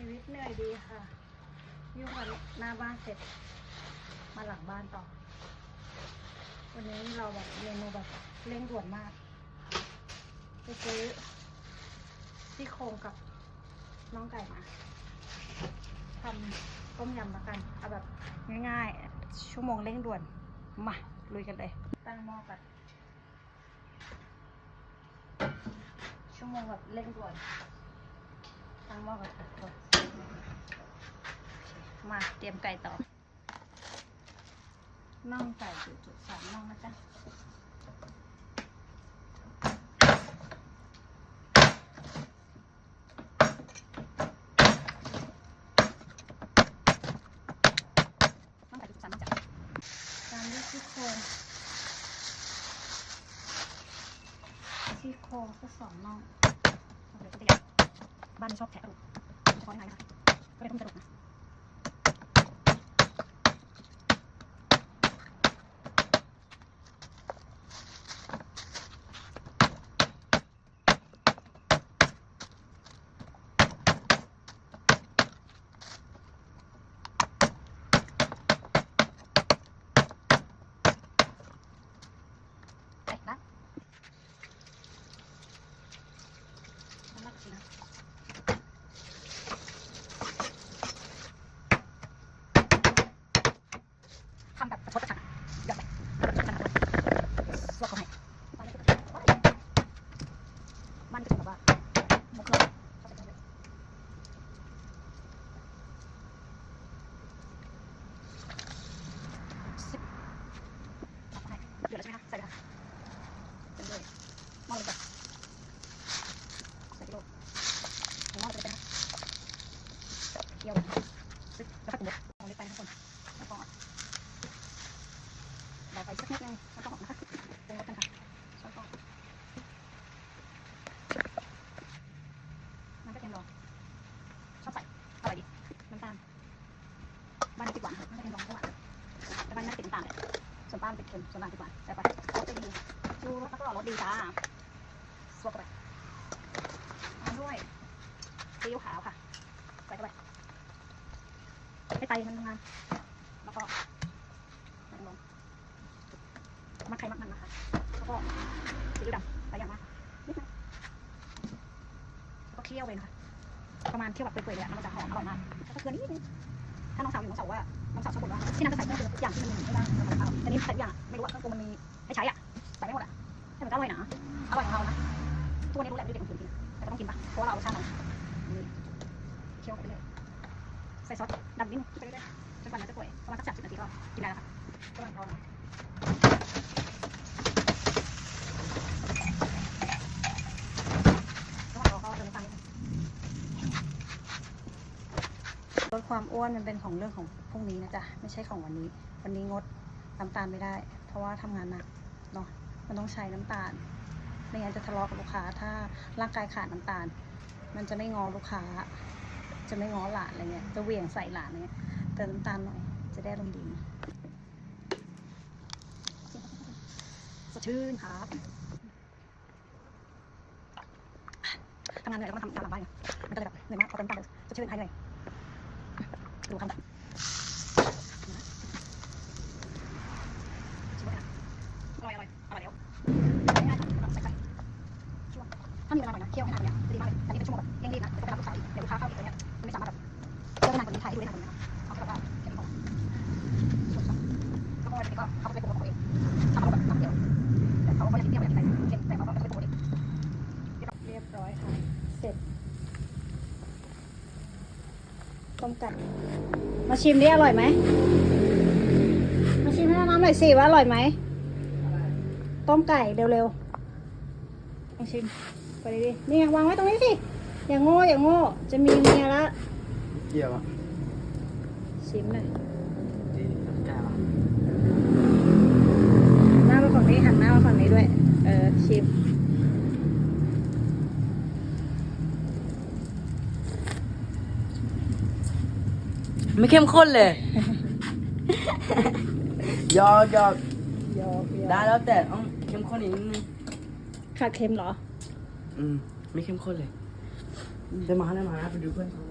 ชีวิตเหนื่อยดีค่ะยุ่งกันหน้าบ้านเสร็จ มาหลังบ้านต่อ วันนี้เราแบบเมนูแบบเร่งด่วนมาก ไปซื้อซี่โครงกับน้องไก่มาทำต้มยำละกัน เอาแบบง่ายๆ ชั่วโมงเร่งด่วน มา ลุยกันเลย ตั้งหม้อกันชั่วโมงแบบเร่งด่วน ตั้งหม้อกันค่ะทุกคนมาเตรียมไก่ต่อ น่องไก่จุดจุดสามน่องนะจ๊ะน่องไก่จุดสามน่องจ้ะตามด้วยซี่โครงซี่โครงก็สองน่องเดี๋ยวจะ อยากบ้านชอบแฉะกระดูกเฉพาะในนะคะก็เลยต้องกระดูกนะ ไปละน้ำมันสินะ ทำแบบประชดประชันอะหยอดไปประชดประชันอะสวดเขาให้บ้านนี้ก็จะบ้านนี้ก็จะแบบว่ามุกเลยชอบไปเรื่อยสิบเอาเข้าให้เดือดแล้วใช่ไหมคะใส่เลยค่ะ เป็นเลยมองเลยก่อนใส่กิโลผมว่าจะเป็นนะเกี่ยวซึกแล้วก็กลุ่มมองเลยไปนะทุกคนแล้วก็เราไปสักนิดนึงแล้วก็ออกนะคะปรุงรสกันค่ะแล้วก็มันก็เค็มลงชอบใส่อร่อยดีน้ำตาลบ้านนี้ติดหวานไม่ได้เค็มลงเพราะหวานแต่บ้านไม่ได้ติดน้ำตาลเลยส่ วนบ้านติดเค็มส่วนบ้านติดหวานแต่ไปรสดีดูรสแล้วก็รสดีจ้าสวดเข้าไปตามด้วยซีอิ๊วขาวค่ะ ใส่เข้าไปให้ไตมันทำงาน แล้วก็ใส่ลงมักไข่มักมันนะคะ แล้วก็ซีอิ๊วดำใส่อย่างมากนิดนึงแล้วก็เคี่ยวไปนะคะประมาณเคี่ยวแบบเปื่อยๆเลยอะมันจะหอมอร่อยมากแล้วก็เกลือนิดนึงถ้าน้องสาวอยู่น้องสาวว่าน้องสาวชอบบ่นว่าที่นั่นจะใส่เครื่องเทศทุกอย่างที่มันมีไม่ได้าแต่นี่ใส่อย่างอะไม่รู้ว่าเครื่องปรุงมันมีไม่ใช้อะใส่ไม่หมดอะแต่มันก็อร่อยนะอร่อยของเรานะทุกวันนี้รู้แหละไม่ได้เด็กคนกินแต่ก็ต้องกินปะเพราะว่าเรารสชาติมันเคี่ยวไปเรื่อยใส่ซอสดำนิดนึงไปเรื่อยจนกว่ามันจะป่วยประมาณสักสามสิบนาทีก็กินได้แล้วค่ะกำลังพอนะระหว่างรอก็เติมน้ำตาลนิดนึงลดความอ้วนมันเป็นของเรื่องของพรุ่งนี้นะจ๊ะ ไม่ใช่ของวันนี้ วันนี้งด น้ำตาลไม่ได้ เพราะว่าทำงานหนักเนาะมันต้องใช้น้ำตาลไม่งั้นจะทะเลาะกับลูกค้า ถ้าร่างกายขาดน้ำตาล มันจะไม่งอลูกค้า จะไม่งอหลานอะไรเงี้ยจะเหวี่ยงใส่หลานเงี้ยเติมน้ำตาลหน่อยจะได้ลมณ์ดีสดชื่นครับทำงานเหนื่อยแล้วมาทำงานหลังบ้านไงมันก็เลยแบบเหนื่อยมากพอเติมน้ำตาลสดชื่นหายเหนื่อยดูคำแบบชิมกันอร่อยอร่อยอร่อยเดี๋ยว ถ้ามีเวลาหน่อยนะเคี่ยวให้นานเนี่ยจะดีมากเลยอันนี้เป็นชั่วโมงแบบเร่งรีบนะเดี๋ยวไปรับลูกค้าอีกเดี๋ยวลูกค้าเข้าอีกตัวเนี้ยมันไม่สามารถแบบเคี่ยวได้นานกว่านี้ถ่ายให้ดูได้นานกว่านี้นะเอาแค่แบบว่าแค่นี้พอแล้วก็วันนี้ก็เขาไปปรุงของเองทำเขาแบบน้ำเดียวแต่เขาก็ยังเที่ยวแบบใส่เค็มแต่เขาก็ไม่ไปรุงเองเรียบร้อยค่ะเสร็จต้มไก่มาชิมดิอร่อยไหมมาชิมให้น้ำหน่อยสิว่าอร่อยไหมต้มไก่เร็วๆลองชิม เลยดินี่ไงวางไว้ตรงนี้สิ อย่างโง่อย่างโง่ จะมีเมียละเกี่ยวอะชิมหน่อยดีแก่ละหน้ามาฝั่งนี้หันหน้ามาฝั่งนี้ด้วย เออชิมไม่เข้มข้นเลยยอกยอกยอมได้แล้วแต่ต้องเข้มข้นอีกนิดนึง ขาดเค็มเหรอ อืม ไม่เข้มข้นเลย ได้มาได้มาไปดูเพื่อนเขา